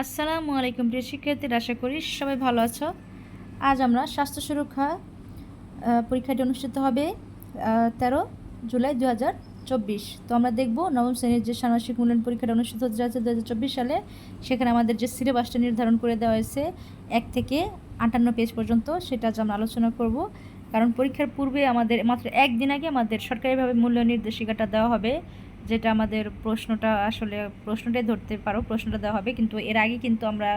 আসসালামু আলাইকুম, প্রিয় শিক্ষার্থীরা, আশা করি সবাই ভালো আছো। আজ আমরা স্বাস্থ্য সুরক্ষা পরীক্ষাটি অনুষ্ঠিত হবে তেরো জুলাই দু হাজার চব্বিশ। তো আমরা দেখব নবম শ্রেণির যে ষান্মাসিক মূল্যায়ন পরীক্ষাটা অনুষ্ঠিত হতে যাচ্ছে দু হাজার চব্বিশ সালে, সেখানে আমাদের যে সিলেবাসটা নির্ধারণ করে দেওয়া হয়েছে, এক থেকে আটান্ন পেজ পর্যন্ত, সেটা আজ আমরা আলোচনা করব। কারণ পরীক্ষার পূর্বে আমাদের, মাত্র একদিন আগে আমাদের সরকারিভাবে মূল্য নির্দেশিকাটা দেওয়া হবে। যেটা আমাদের প্রশ্নটা আসলে প্রশ্নটাই ধরতে পারো, প্রশ্নটা দেওয়া হবে। কিন্তু এর আগে কিন্তু আমরা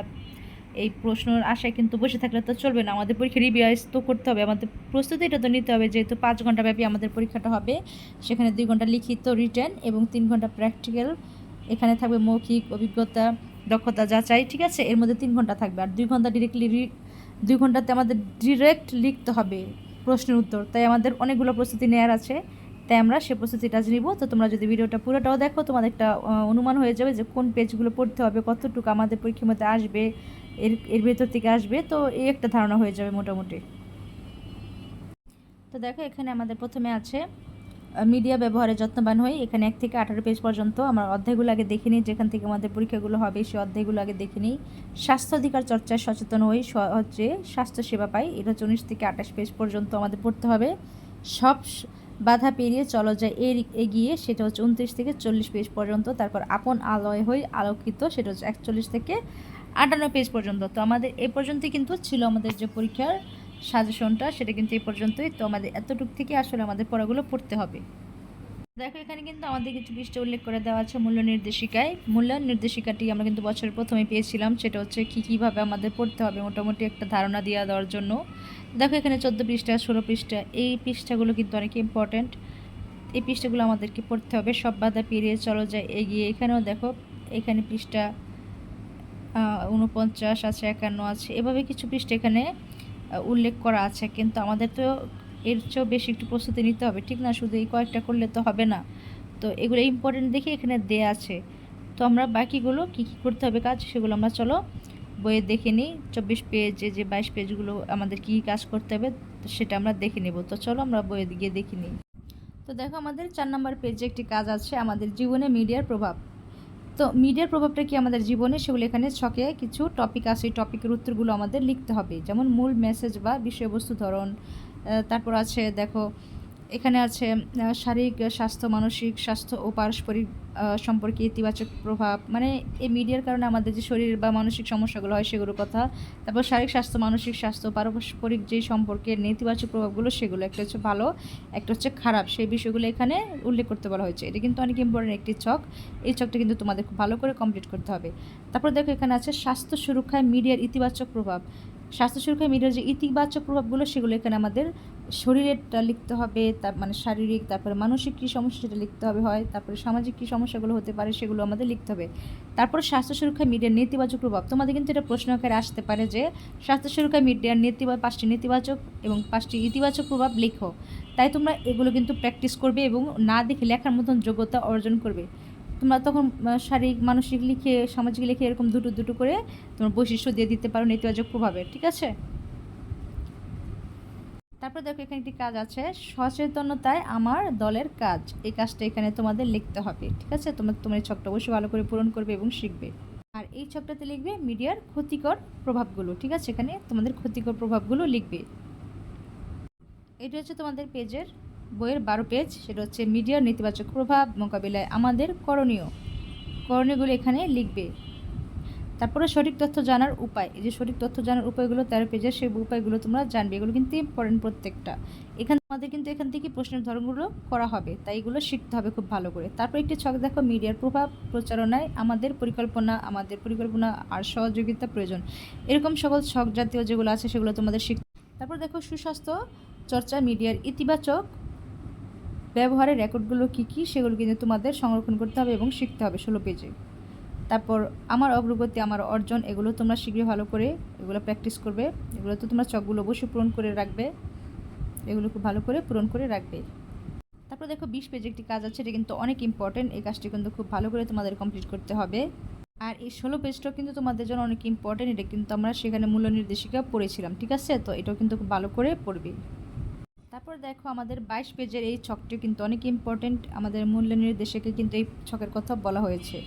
এই প্রশ্নের আশায় কিন্তু বসে থাকলে তো চলবে না। আমাদের পরীক্ষা রিভিউজ তো করতে হবে। আমাদের প্রস্তুতিটা তো নিতে হবে, যেহেতু পাঁচ ঘণ্টা ব্যাপী আমাদের পরীক্ষাটা হবে। সেখানে দুই ঘণ্টা লিখিত রিটার্ন এবং তিন ঘণ্টা প্র্যাকটিক্যাল এখানে থাকবে মৌখিক, অভিজ্ঞতা, দক্ষতা যাচাই, ঠিক আছে? এর মধ্যে তিন ঘণ্টা থাকবে। আর দুই ঘণ্টা ডিরেক্টলি দুই ঘন্টাতে আমাদের ডিরেক্ট লিখতে হবে প্রশ্নের উত্তর। তাই আমাদের অনেকগুলো প্রস্তুতি নেওয়ার আছে। তাই আমরা সে প্রস্তুতিটা নিব। তো তোমরা যদি ভিডিওটা পুরোটাও দেখো তোমাদের একটা অনুমান হয়ে যাবে যে কোন পেজগুলো পড়তে হবে, কতটুকু আমাদের পরীক্ষার মধ্যে আসবে, এর এর ভেতর থেকে আসবে। তো এই একটা ধারণা হয়ে যাবে মোটামুটি। তো দেখো, এখানে আমাদের প্রথমে আছে মিডিয়া ব্যবহারে যত্নবান হই। এখানে এক থেকে আঠারো পেজ পর্যন্ত আমরা অধ্যায়গুলো আগে দেখে নিই। যেখান থেকে আমাদের পরীক্ষাগুলো হবে, সেই অধ্যায়গুলো আগে দেখে নিই। স্বাস্থ্য অধিকার চর্চায় সচেতন হই, স- হচ্ছে স্বাস্থ্য সেবা পাই। এটা হচ্ছে উনিশ থেকে আঠাশ পেজ পর্যন্ত আমাদের পড়তে হবে। সব বাধা পেরিয়ে চলো যায় এর এগিয়ে, সেটা হচ্ছে উনত্রিশ থেকে চল্লিশ পেজ পর্যন্ত। তারপর আপন আলোয় হয়ে আলোকিত, সেটা হচ্ছে একচল্লিশ থেকে আটান্ন পেজ পর্যন্ত। তো আমাদের এ পর্যন্তই কিন্তু ছিল আমাদের যে পরীক্ষার সাজেশনটা সেটা কিন্তু এই পর্যন্তই। তো আমাদের এতটুক থেকে আসলে আমাদের পড়াগুলো পড়তে হবে। দেখো, এখানে কিন্তু আমাদের কিছু পৃষ্ঠে উল্লেখ করে দেওয়া আছে মূল্য নির্দেশিকায়। মূল্য নির্দেশিকাটি আমরা কিন্তু বছরের প্রথমে পেয়েছিলাম, সেটা হচ্ছে কী কীভাবে আমাদের পড়তে হবে মোটামুটি একটা ধারণা দিয়ে দেওয়ার জন্য। দেখো, এখানে চোদ্দ পৃষ্ঠা, ষোলো পৃষ্ঠা, এই পৃষ্ঠাগুলো কিন্তু অনেক ইম্পর্ট্যান্ট এই পৃষ্ঠাগুলো আমাদেরকে পড়তে হবে, সব বাধা পেরিয়ে চলো যায় এগিয়ে। এখানেও দেখো, এখানে পৃষ্ঠা উনপঞ্চাশ আছে, একান্ন আছে, এভাবে কিছু পৃষ্ঠা এখানে উল্লেখ করা আছে। কিন্তু আমাদের তো এর চেয়েও বেশি একটু প্রস্তুতি নিতে হবে। ঠিক না? শুধু এই কয়েকটা করলে তো হবে না। তো এগুলো ইম্পর্টেন্ট দেখে এখানে দেয়া আছে। তো আমরা বাকিগুলো কী কী করতে হবে কাজ, সেগুলো আমরা চলো বইয়ে দেখে নিই। চব্বিশ পেজে যে বাইশ পেজগুলো আমাদের কী কাজ করতে হবে সেটা আমরা দেখে নেব। তো চলো আমরা বইয়ে গিয়ে দেখে নিই। তো দেখো আমাদের চার নম্বর পেজে একটি কাজ আছে, আমাদের জীবনে মিডিয়ার প্রভাব। তো মিডিয়ার প্রভাবটা কি আমাদের জীবনে? সেগুলো এখানে ছকে কিছু টপিক আছে। টপিকের উত্তরগুলো আমাদের লিখতে হবে। যেমন মূল মেসেজ বা বিষয়বস্তু ধরন তারপর আছে, দেখো, এখানে আছে শারীরিক স্বাস্থ্য, মানসিক স্বাস্থ্য ও পারস্পরিক সম্পর্কে ইতিবাচক প্রভাব। মানে এই মিডিয়ার কারণে আমাদের যে শরীর বা মানসিক সমস্যাগুলো হয় সেগুলোর কথা। তারপর শারীরিক স্বাস্থ্য, মানসিক স্বাস্থ্য, পারস্পরিক যেই সম্পর্কের নেতিবাচক প্রভাবগুলো সেগুলো, একটা হচ্ছে ভালো, একটা হচ্ছে খারাপ। সেই বিষয়গুলো এখানে উল্লেখ করতে বলা হয়েছে। এটা কিন্তু অনেক ইম্পর্টেন্ট একটি ছক। এই ছকটা কিন্তু তোমাদের খুব ভালো করে কমপ্লিট করতে হবে। তারপর দেখো এখানে আছে, স্বাস্থ্য সুরক্ষায় মিডিয়ার ইতিবাচক প্রভাব। স্বাস্থ্য সুরক্ষায় মিডিয়ার যে ইতিবাচক প্রভাবগুলো, সেগুলো এখানে আমাদের শরীরেরটা লিখতে হবে, তার মানে শারীরিক, তারপরে মানসিক কী সমস্যা সেটা লিখতে হবে হয়, তারপরে সামাজিক কী সমস্যাগুলো হতে পারে সেগুলো আমাদের লিখতে হবে। তারপর স্বাস্থ্য সুরক্ষায় মিডিয়ার নেতিবাচক প্রভাব। তোমাদের কিন্তু এটা প্রশ্ন আকারে আসতে পারে যে স্বাস্থ্য সুরক্ষায় মিডিয়ার নেতিবাচক পাঁচটি নেতিবাচক এবং পাঁচটি ইতিবাচক প্রভাব লেখো। তাই তোমরা এগুলো কিন্তু প্র্যাকটিস করবে এবং না দেখে লেখার মতন যোগ্যতা অর্জন করবে। তোমরা তখন শারীরিক, মানসিক লিখে, সামাজিক লিখে এরকম দুটো দুটো করে তোমার বৈশিষ্ট্য দিয়ে দিতে পারো নেতিবাচক প্রভাবে, ঠিক আছে? তারপর দেখো এখানে একটি কাজ আছে সচেতনতায় আমার দলের কাজ। এই কাজটা এখানে তোমাদের লিখতে হবে, ঠিক আছে? তোমার তোমার এই ছকটা অবশ্যই ভালো করে পূরণ করবে এবং শিখবে। আর এই ছকটাতে লিখবে মিডিয়ার ক্ষতিকর প্রভাবগুলো, ঠিক আছে? এখানে তোমাদের ক্ষতিকর প্রভাবগুলো লিখবে। এটা হচ্ছে তোমাদের পেজের বইয়ের বারো পেজ, সেটা হচ্ছে মিডিয়ার নেতিবাচক প্রভাব, মোকাবিলায় আমাদের করণীয়। করণীয়গুলো এখানে লিখবে। তারপরে সঠিক তথ্য জানার উপায়। এই যে সঠিক তথ্য জানার উপায়গুলো, তেরো পেজের সেই উপায়গুলো তোমরা জানবে। এগুলো কিন্তু ইম্পর্টেন্ট প্রত্যেকটা। এখানে, আমাদের কিন্তু এখান থেকে প্রশ্নের ধরনগুলো করা হবে। তাই এগুলো শিখতে হবে খুব ভালো করে। তারপর একটি ছক দেখো, মিডিয়ার প্রভাব, প্রচারণায় আমাদের পরিকল্পনা আমাদের পরিকল্পনা আর সহযোগিতা প্রয়োজন। এরকম সকল ছক জাতীয় যেগুলো আছে, সেগুলো তোমাদের শিখ তারপর দেখো সুস্বাস্থ্য চর্চা, মিডিয়ার ইতিবাচক ব্যবহারের রেকর্ডগুলো কী কী সেগুলো কিন্তু তোমাদের সংরক্ষণ করতে হবে এবং শিখতে হবে ষোলো পেজে। তারপর আমার অগ্রগতি, আমার অর্জন, এগুলো তোমরা শিখবে ভালো করে এগুলো প্র্যাকটিস করবে। এগুলো তো তোমরা চকগুলো অবশ্যই পূরণ করে রাখবে। এগুলো খুব ভালো করে পূরণ করে রাখবে। তারপর দেখো বিশ পেজে একটি কাজ আছে, এটা কিন্তু অনেক ইম্পর্টেন্ট এই কাজটি কিন্তু খুব ভালো করে তোমাদের কমপ্লিট করতে হবে। আর এই ষোলো পেজটাও কিন্তু তোমাদের জন্য অনেক ইম্পর্টেন্ট এটা কিন্তু আমরা সেখানে মূল্য নির্দেশিকা পড়েছিলাম, ঠিক আছে? তো এটাও কিন্তু খুব ভালো করে পড়বে। তারপর দেখো আমাদের বাইশ পেজের এই ছকটি কিন্তু অনেক ইম্পর্টেন্ট আমাদের মূল্য নির্দেশকে কিন্তু এই ছকের কথা বলা হয়েছে।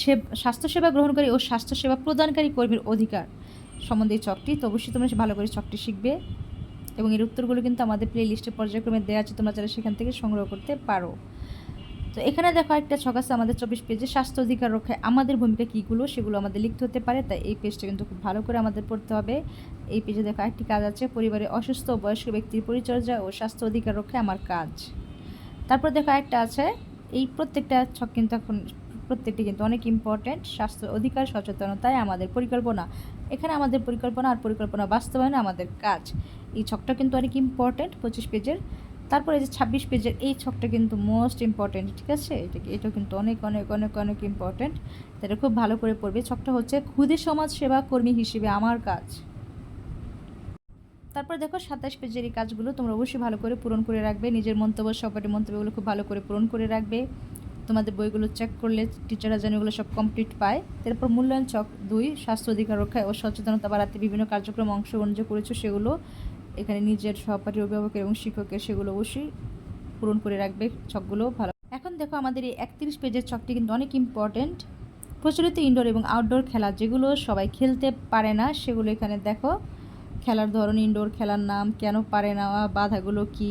সে স্বাস্থ্যসেবা গ্রহণকারী ও স্বাস্থ্যসেবা প্রদানকারী কর্মীর অধিকার সম্বন্ধে এই ছকটি। তো অবশ্যই তোমরা ভালো করে ছকটি শিখবে এবং এর উত্তরগুলো কিন্তু আমাদের প্লে লিস্টে পর্যায়ক্রমে দেওয়া আছে, তোমরা চাইলে সেখান থেকে সংগ্রহ করতে পারো। তো এখানে দেখো একটা ছক আছে আমাদের চব্বিশ পেজে, স্বাস্থ্য অধিকার রক্ষায় আমাদের ভূমিকা কীগুলো সেগুলো আমাদের লিখতে হতে পারে, তাই এই পেজটা কিন্তু খুব ভালো করে আমাদের পড়তে হবে। এই পেজে দেখো একটি কাজ আছে, পরিবারে অসুস্থ বয়স্ক ব্যক্তির পরিচর্যা ও স্বাস্থ্য অধিকার রক্ষায় আমার কাজ। তারপর দেখো একটা আছে, এই প্রত্যেকটা ছক কিন্তু এখন, প্রত্যেকটি কিন্তু অনেক ইম্পর্ট্যান্ট স্বাস্থ্য অধিকার সচেতনতায় আমাদের পরিকল্পনা। এখানে আমাদের পরিকল্পনা আর পরিকল্পনা বাস্তবায়নে আমাদের কাজ। এই ছকটা কিন্তু অনেক ইম্পর্ট্যান্ট পঁচিশ পেজের। তারপরে যে ছাব্বিশ পেজের এই ছকটা কিন্তু মোস্ট ইম্পর্ট্যান্ট ঠিক আছে? এটা এটা কিন্তু অনেক অনেক অনেক অনেক ইম্পর্ট্যান্ট এটা খুব ভালো করে পড়বে। ছকটা হচ্ছে ক্ষুদে সমাজ সেবা কর্মী হিসেবে আমার কাজ। তারপর দেখো সাতাশ পেজের এই কাজগুলো তোমরা অবশ্যই ভালো করে পূরণ করে রাখবে। নিজের মন্তব্য, সহপাঠী মন্তব্যগুলো খুব ভালো করে পূরণ করে রাখবে। তোমাদের বইগুলো চেক করলে টিচাররা যেন এগুলো সব কমপ্লিট পায়। তারপর মূল্যায়ন চক দুই, স্বাস্থ্য অধিকার রক্ষায় ও সচেতনতা বাড়াতে বিভিন্ন কার্যক্রম অংশগ্রহণ যে করেছ সেগুলো এখানে নিজের সহপাঠী অভিভাবকের এবং শিক্ষকের সেগুলো অবশ্যই পূরণ করে রাখবে ছকগুলো ভালো। এখন দেখো আমাদের এই একত্রিশ পেজের ছকটি কিন্তু অনেক ইম্পর্টেন্ট প্রচলিত ইনডোর এবং আউটডোর খেলা যেগুলো সবাই খেলতে পারে না, সেগুলো এখানে দেখো। খেলার ধরন ইনডোর খেলার নাম, কেন পারে না, বাধাগুলো কি,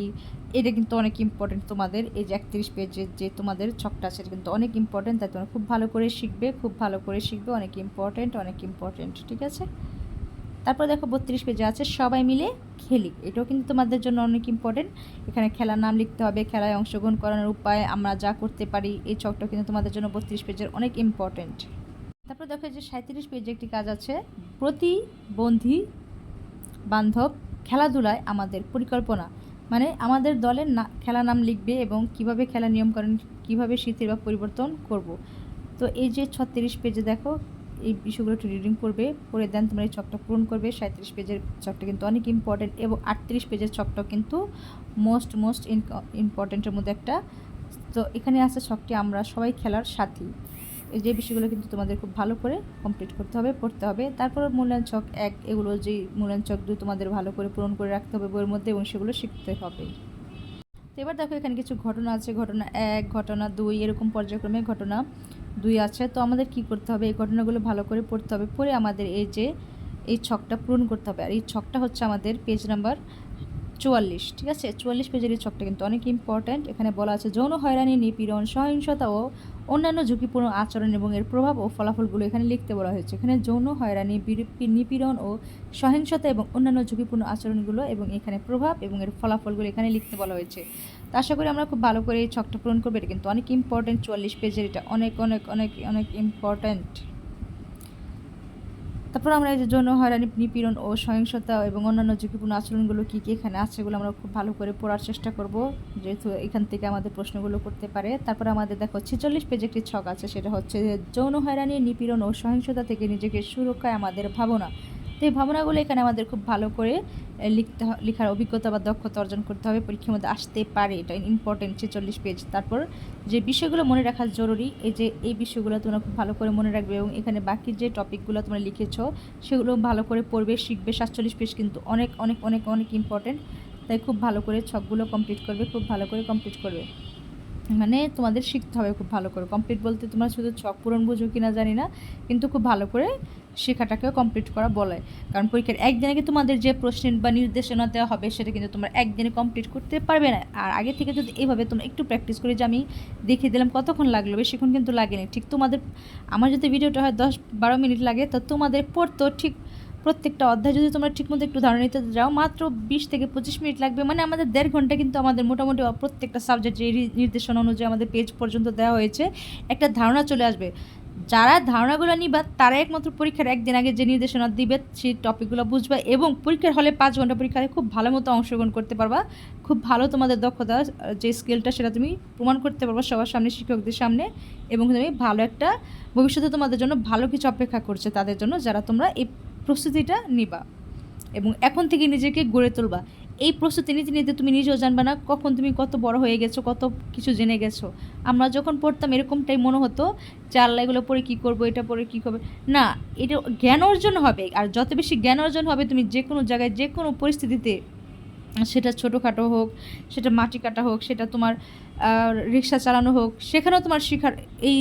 এটা কিন্তু অনেক ইম্পর্টেন্ট তোমাদের। এই যে একত্রিশ পেজের যে তোমাদের ছকটা আছে কিন্তু অনেক ইম্পর্টেন্ট তাই তোমরা খুব ভালো করে শিখবে, খুব ভালো করে শিখবে, অনেক ইম্পর্টেন্ট অনেক ইম্পর্টেন্ট ঠিক আছে? তারপর দেখো বত্রিশ পেজে আছে, সবাই মিলে খেলি। এটাও কিন্তু তোমাদের জন্য অনেক ইম্পর্টেন্ট এখানে খেলার নাম লিখতে হবে, খেলায় অংশগ্রহণ করানোর উপায়, আমরা যা করতে পারি, এই ছকটা কিন্তু তোমাদের জন্য বত্রিশ পেজের অনেক ইম্পর্টেন্ট তারপর দেখো যে সাঁত্রিশ পেজে একটি কাজ আছে। প্রতিবন্ধী বান্ধব খেলাধুলায় আমাদের পরিকল্পনা। মানে আমাদের দলের না খেলা নাম লিখবে এবং কীভাবে খেলা নিয়মকানুন, কীভাবে শিথিল বা পরিবর্তন করব। তো এই যে ছত্রিশ পেজে দেখো এই বিষয়গুলো একটু রিডিং করবে পরে দেন তোমরা এই ছকটা পূরণ করবে। সাঁত্রিশ পেজের ছকটা কিন্তু অনেক ইম্পর্টেন্ট এবং আটত্রিশ পেজের ছকটা কিন্তু মোস্ট মোস্ট ইম্পর্টেন্টের মধ্যে একটা। তো এখানে আছে ছকটি আমরা সবাই খেলার সাথী। যে বিষয়গুলো কিন্তু তোমাদের খুব ভালো করে কমপ্লিট করতে হবে, পড়তে হবে। তারপর মূল্যায়ন ছক এক, এগুলো যে মূল্যায়ন ছক দুই তোমাদের ভালো করে পূরণ করে রাখতে হবে বইয়ের মধ্যে এবং সেগুলো শিখতে হবে। তো এবার দেখো এখানে কিছু ঘটনা আছে, ঘটনা এক, ঘটনা দুই, এরকম পর্যায়ক্রমে ঘটনা। দুই আছে, তো আমাদের কি করতে হবে? এই ঘটনাগুলো ভালো করে পড়তে হবে পরে আমাদের এই যে, এই ছকটা পূরণ করতে হবে। আর এই ছকটা হচ্ছে আমাদের পেজ নাম্বার চুয়াল্লিশ, ঠিক আছে? চুয়াল্লিশ পেজের এই ছকটা কিন্তু অনেক ইম্পর্ট্যান্ট এখানে বলা আছে, যৌন হয়রানি, নিপীড়ন, সহিংসতা ও অন্যান্য ঝুঁকিপূর্ণ আচরণ এবং এর প্রভাব ও ফলাফলগুলো এখানে লিখতে বলা হয়েছে। এখানে যৌন হয়রানি নিপীড়ন ও সহিংসতা এবং অন্যান্য ঝুঁকিপূর্ণ আচরণগুলো এবং এখানে প্রভাব এবং এর ফলাফলগুলো এখানে লিখতে বলা হয়েছে। তো আশা করি আমরা খুব ভালো করে এই ছকটা পূরণ করব। এটা কিন্তু অনেক ইম্পর্ট্যান্ট চুয়াল্লিশ পেজের এটা। অনেক অনেক অনেক অনেক ইম্পর্ট্যান্ট তারপর আমরা এই যে যৌন হয়রানি, নিপীড়ন ও সহিংসতা এবং অন্যান্য ঝুঁকিপূর্ণ আচরণগুলো কী কী এখানে আছে সেগুলো আমরা খুব ভালো করে পড়ার চেষ্টা করব। যেহেতু এখান থেকে আমাদের প্রশ্নগুলো করতে পারে। তারপর আমাদের দেখো, ছেচল্লিশ পেজে একটি ছক আছে। সেটা হচ্ছে যে যৌন হয়রানি, নিপীড়ন ও সহিংসতা থেকে নিজেকে সুরক্ষায় আমাদের ভাবনা। তো এই ভাবনাগুলো এখানে আমাদের খুব ভালো করে লিখতে লেখার অভিজ্ঞতা বা দক্ষতা অর্জন করতে হবে, পরীক্ষার মধ্যে আসতে পারে, এটা ইম্পর্টেন্ট ছেচল্লিশ পেজ তারপর যে বিষয়গুলো মনে রাখা জরুরি, এই যে, এই বিষয়গুলো তোমরা খুব ভালো করে মনে রাখবে এবং এখানে বাকি যে টপিকগুলো তোমরা লিখেছো, সেগুলো ভালো করে পড়বে, শিখবে, সাতচল্লিশ পেজ কিন্তু অনেক অনেক অনেক অনেক ইম্পর্টেন্ট তাই খুব ভালো করে ছকগুলো কমপ্লিট করবে, খুব ভালো করে কমপ্লিট করবে। মানে তোমাদের শিখতে হবে খুব ভালো করে। কমপ্লিট বলতে তোমরা শুধু ছক পূরণ বুঝো কি না জানি না, কিন্তু খুব ভালো করে শেখাটাকেও কমপ্লিট করা বলে। কারণ পরীক্ষার একদিনে কি তোমাদের যে প্রশ্ন বা নির্দেশনা দেওয়া হবে, সেটা কিন্তু তোমরা একদিনে কমপ্লিট করতে পারবে না। আর আগে থেকে যদি এইভাবে তোমরা একটু প্র্যাকটিস করে যে আমি দেখিয়ে দিলাম কতক্ষণ লাগল, বেশিক্ষণ কিন্তু লাগেনি। ঠিক তোমাদের, আমার যদি ভিডিওটা হয় দশ বারো মিনিট লাগে, তো তোমাদের পড়তো ঠিক প্রত্যেকটা অধ্যায় যদি তোমরা ঠিকমতো একটু ধারণা নিতে যাও, মাত্র বিশ থেকে পঁচিশ মিনিট লাগবে। মানে আমাদের দেড় ঘণ্টা কিন্তু আমাদের মোটামুটি প্রত্যেকটা সাবজেক্ট যে নির্দেশনা অনুযায়ী আমাদের পেজ পর্যন্ত দেওয়া হয়েছে। একটা ধারণা চলে আসবে। যারা ধারণাগুলো নিবা, তারা একমাত্র পরীক্ষার একদিন আগে যে নির্দেশনা দিবে, সেই টপিকগুলো বুঝবা এবং পরীক্ষার হলে পাঁচ ঘণ্টা পরীক্ষায় খুব ভালো মতো অংশগ্রহণ করতে পারবা। খুব ভালো তোমাদের দক্ষতা, যে স্কিলটা সেটা তুমি প্রমাণ করতে পারবা সবার সামনে, শিক্ষকদের সামনে এবং তুমি ভালো একটা ভবিষ্যতে তোমাদের জন্য ভালো কিছু অপেক্ষা করছে তাদের জন্য, যারা তোমরা এই প্রস্তুতিটা নিবা এবং এখন থেকে নিজেকে গড়ে তুলবা। এই প্রস্তুতি নিতে নিতে তুমি নিজেও জানবে না কখন তুমি কত বড় হয়ে গেছো, কত কিছু জেনে গেছো। আমরা যখন পড়তাম এরকমটাই মনে হতো যে আল্লাহ এগুলো পড়ে কী করব, এটা পড়ে কী করবে। না, এটা জ্ঞান অর্জন হবে আর যত বেশি জ্ঞান অর্জন হবে তুমি যে কোনো জায়গায়, যে কোনো পরিস্থিতিতে, সেটা ছোটোখাটো হোক, সেটা মাটি কাটা হোক, সেটা তোমার রিক্সা চালানো হোক, সেখানেও তোমার শিখার এই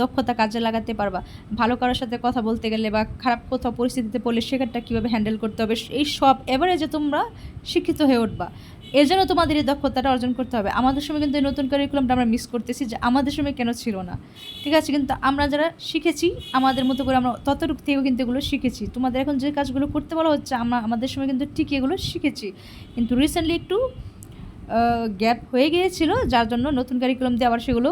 দক্ষতা কাজে লাগাতে পারবা। ভালো কারোর সাথে কথা বলতে গেলে বা খারাপ কোথাও পরিস্থিতিতে পড়লে সেখানটা কীভাবে হ্যান্ডেল করতে হবে, এই সব এভারেজে তোমরা শিক্ষিত হয়ে উঠবা। এর জন্য তোমাদের এই দক্ষতাটা অর্জন করতে হবে। আমাদের সময় কিন্তু এই নতুন কারিকুলামটা আমরা মিস করতেছি যে আমাদের সময় কেন ছিল না। ঠিক আছে? কিন্তু আমরা যারা শিখেছি, আমাদের মতো করে আমরা ততটুকু থেকেও কিন্তু এগুলো শিখেছি। তোমাদের এখন যে কাজগুলো করতে বলা হচ্ছে, আমরা আমাদের সময় কিন্তু ঠিকই এগুলো শিখেছি। কিন্তু রিসেন্টলি একটু গ্যাপ হয়ে গিয়েছিল, যার জন্য নতুন কারিকুলাম দিয়ে আবার সেগুলো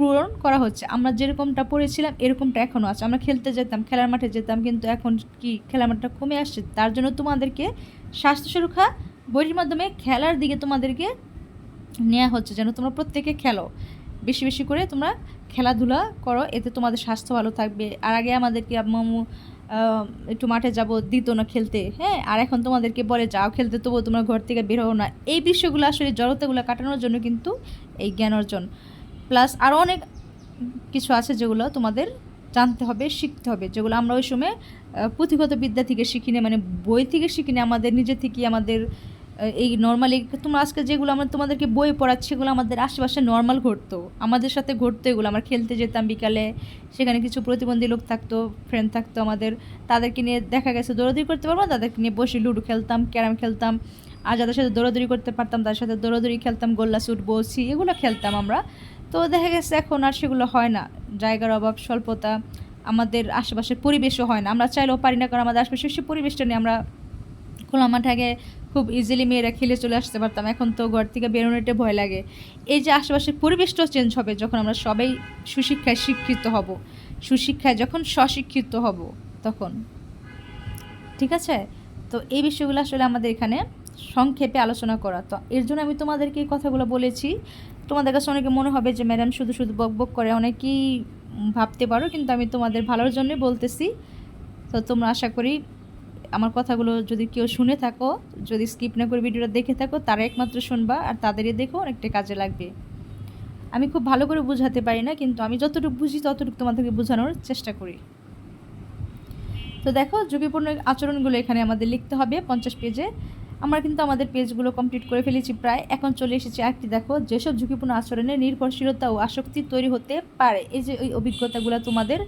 পূরণ করা হচ্ছে। আমরা যেরকমটা পড়েছিলাম, এরকমটা এখনও আছে। আমরা খেলতে যেতাম, খেলার মাঠে যেতাম, কিন্তু এখন কি খেলার মাঠটা কমে আসছে, তার জন্য তোমাদেরকে স্বাস্থ্য সুরক্ষা বইটির মাধ্যমে খেলার দিকে তোমাদেরকে নেওয়া হচ্ছে, যেন তোমরা প্রত্যেকে খেলো। বেশি বেশি করে তোমরা খেলাধুলা করো, এতে তোমাদের স্বাস্থ্য ভালো থাকবে। আর আগে আমাদেরকে আম্মু একটু মাঠে যাব, দিত না খেলতে হ্যাঁ? আর এখন তোমাদেরকে বলে, যাও খেলতে, তবুও তোমরা ঘর থেকে বের হও না। এই বিষয়গুলো আসলে জড়তাগুলো কাটানোর জন্য কিন্তু এই জ্ঞান অর্জন। প্লাস আরও অনেক কিছু আছে যেগুলো তোমাদের জানতে হবে, শিখতে হবে, যেগুলো আমরা ওই সময় পুঁথিগত বিদ্যা থেকে শিখিনি মানে বই থেকে শিখিনি, আমাদের নিজে থেকে আমাদের এই নর্মালি তোমরা আজকে যেগুলো আমরা তোমাদেরকে বই পড়াচ্ছি, সেগুলো আমাদের আশেপাশে নর্মাল ঘটতো। আমাদের সাথে ঘটতো এগুলো, আমরা খেলতে যেতাম বিকালে, সেখানে কিছু প্রতিবন্ধী লোক থাকতো ফ্রেন্ড থাকতো আমাদের, তাদেরকে নিয়ে দেখা গেছে, দৌড়াদৌড়ি করতে পারব তাদেরকে নিয়ে বসে লুডো খেলতাম, ক্যারাম খেলতাম। আর যাদের সাথে দৌড়াদৌড়ি করতে পারতাম, তাদের সাথে দৌড়াদৌড়ি খেলতাম গোল্লা সুট বসি, এগুলো খেলতাম আমরা। তো দেখা গেছে এখন আর সেগুলো হয় না। জায়গার অভাব, স্বল্পতা, আমাদের আশেপাশের পরিবেশও হয় না। আমরা চাইলেও পারি না কারণ আমাদের আশেপাশে সে পরিবেশটা নিয়ে আমরা খোলা মাঠে খুব ইজিলি মেয়েরা খেলে চলে আসতে পারতাম। এখন তো ঘর থেকে বেরোনোটা ভয় লাগে। এই যে আশেপাশের পরিবেশটাও চেঞ্জ হবে যখন আমরা সবাই সুশিক্ষায় শিক্ষিত হব। সুশিক্ষায় যখন স্বশিক্ষিত হব তখন। ঠিক আছে? তো এই বিষয়গুলো আসলে আমাদের এখানে সংক্ষেপে আলোচনা করা। তো এর জন্য আমি তোমাদেরকে এই কথাগুলো বলেছি তোমাদের কাছে অনেকে মনে হবে যে, ম্যাডাম, শুধু শুধু বক বক করে। অনেকেই ভাবতে পারো, কিন্তু আমি তোমাদের ভালোর জন্যই বলতেছি। তো তোমরা আশা করি আমার কথাগুলো যদি কেউ শুনে থাকো, যদি স্কিপ না করে ভিডিওটা দেখে থাকো, তারা একমাত্র শুনবা আর তাদেরই দেখো অনেকটা কাজে লাগবে। আমি খুব ভালো করে বোঝাতে পারি না, কিন্তু আমি যতটুকু বুঝি ততটুকু তোমাদেরকে বোঝানোর চেষ্টা করি। তো দেখো, ঝুঁকিপূর্ণ আচরণগুলো এখানে আমাদের লিখতে হবে পঞ্চাশ পেজে। আমরা কিন্তু আমাদের পেজগুলো কমপ্লিট করে ফেলেছি প্রায়। এখন চলে এসেছি একটি দেখো, যেসব ঝুঁকিপূর্ণ আচরণে নির্ভরশীলতা ও আসক্তি তৈরি হতে পারে। এই যে ওই অভিজ্ঞতাগুলো তোমাদের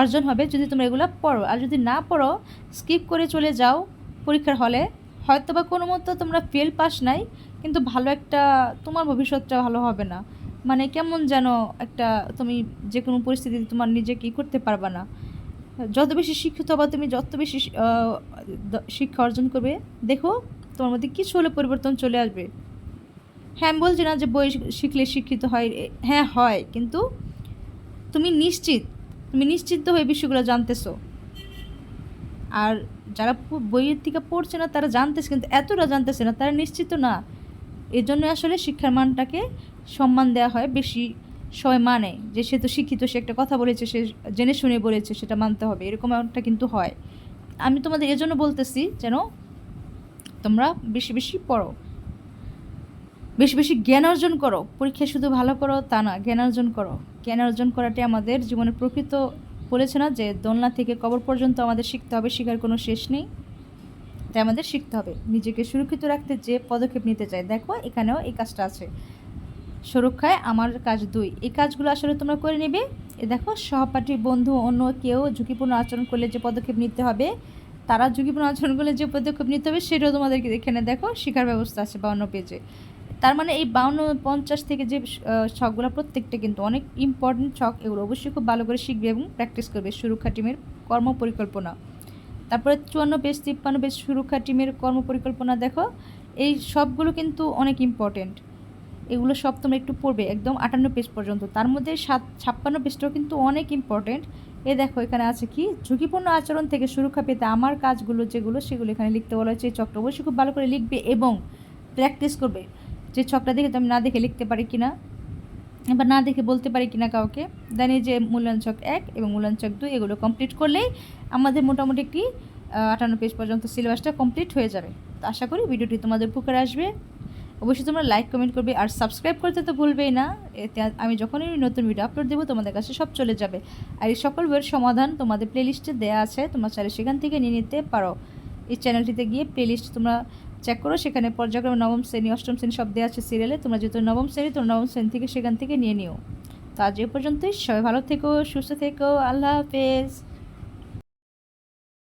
অর্জন হবে যদি তোমরা এগুলো পড়ো। আর যদি না পড়ো স্কিপ করে চলে যাও পরীক্ষার হলে। হয়তো বা কোনো মতো তোমরা ফেল পাস নাই, কিন্তু ভালো একটা তোমার ভবিষ্যৎটা ভালো হবে না। মানে কেমন যেন একটা তুমি যে কোনো পরিস্থিতিতে তোমার নিজেকে করতে পারবা না। যত বেশি শিক্ষিত হবা তুমি, যত বেশি শিক্ষা অর্জন করবে। দেখো তোমার মধ্যে কিছু হলে পরিবর্তন চলে আসবে? হ্যাঁ আমি বলছি না যে বই শিখলে শিক্ষিত হয় হ্যাঁ হয়, কিন্তু তুমি নিশ্চিত তুমি নিশ্চিত হয়ে বিষয়গুলো জানতেছো। আর যারা বইয়ের থেকে পড়ছে না, তারা জানতেছে, কিন্তু এতটা জানতেছে না, তারা নিশ্চিত না। এই জন্য আসলে শিক্ষার মানটাকে সম্মান দেওয়া হয়, বেশি সবাই মানে। যে সে তো শিক্ষিত, সে একটা কথা বলেছে, সে জেনে শুনে বলেছে, সেটা মানতে হবে, এরকম একটা কিন্তু হয়। আমি তোমাদের এজন্য বলতেছি যেন তোমরা বেশি বেশি পড়ো। বেশি বেশি জ্ঞান অর্জন করো। পরীক্ষায় শুধু ভালো করো তা না, জ্ঞান অর্জন করো। জ্ঞান অর্জন করাটাই আমাদের জীবনের প্রকৃত বলেছে না যে, দোলনা থেকে কবর পর্যন্ত আমাদের শিখতে হবে, শেখার কোনো শেষ নেই। তাই আমাদের শিখতে হবে। নিজেকে সুরক্ষিত রাখতে যে পদক্ষেপ নিতে চাই, দেখো এখানেও এই কাজটা আছে। সুরক্ষায় আমার কাজ দুই। এই কাজগুলো আসলে তোমরা করে নেবে। এ দেখো, সহপাঠী, বন্ধু, অন্য কেউ ঝুঁকিপূর্ণ আচরণ করলে যে পদক্ষেপ নিতে হবে তারা ঝুঁকিপূর্ণ আচরণ করলে যে পদক্ষেপ নিতে হবে সেটাও তোমাদেরকে এখানে দেখো শেখার ব্যবস্থা আছে বাউন্ন পেজে তার মানে এই বাউন্ন, পঞ্চাশ থেকে যে ছকগুলো প্রত্যেকটা কিন্তু অনেক ইম্পর্টেন্ট ছক, এগুলো অবশ্যই খুব ভালো করে শিখবে এবং প্র্যাকটিস করবে সুরক্ষা টিমের কর্ম পরিকল্পনা। তারপরে চুয়ান্ন পেজ তিপ্পান্ন পেজ সুরক্ষা টিমের কর্ম পরিকল্পনা দেখো, এই সবগুলো কিন্তু অনেক ইম্পর্টেন্ট এগুলো সব তোমরা একটু পড়বে, একদম আটান্ন পেজ পর্যন্ত। তার মধ্যে সাত, ছাপ্পান্ন পেজটাও কিন্তু অনেক ইম্পর্টেন্ট এ দেখো, এখানে আছে কি? ঝুঁকিপূর্ণ আচরণ থেকে সুরক্ষা পেতে আমার কাজগুলো যেগুলো, সেগুলো এখানে লিখতে বলা হয়েছে। এই চকটা অবশ্যই খুব ভালো করে লিখবে এবং প্র্যাকটিস করবে। যে ছকটা দেখে তো আমি না দেখে লিখতে পারি কি না এবার না দেখে বলতে পারি কিনা কাউকে জানি যে মূল্যায়ন এক এবং মূল্যায়ন দুই, এগুলো কমপ্লিট করলেই আমাদের মোটামুটি একটি আটান্ন পেজ পর্যন্ত সিলেবাসটা কমপ্লিট হয়ে যাবে। তো আশা করি ভিডিওটি তোমাদের উপকারে আসবে। অবশ্যই তোমরা লাইক কমেন্ট করবে আর সাবস্ক্রাইব করতে তো ভুলবেই না। এতে আমি যখনই নতুন ভিডিও আপলোড দেবো, তোমাদের কাছে সব চলে যাবে। আর এই সকল বইয়ের সমাধান তোমাদের প্লেলিস্টে দেওয়া আছে, তোমরা চাইলে সেখান থেকে নিয়ে নিতে পারো। এই চ্যানেলটিতে গিয়ে প্লেলিস্ট তোমরা চেক করো, সেখানে পর্যায়ক্রমে নবম শ্রেণি, অষ্টম শ্রেণি সব দেওয়া আছে সিরিয়ালে তোমরা যেহেতু নবম শ্রেণি, তোমরা নবম শ্রেণি থেকে সেখান থেকে নিয়ে নিও। তো আজ এ পর্যন্তই, সবাই ভালো থেকো, সুস্থ থেকো, আল্লাহ হাফেজ।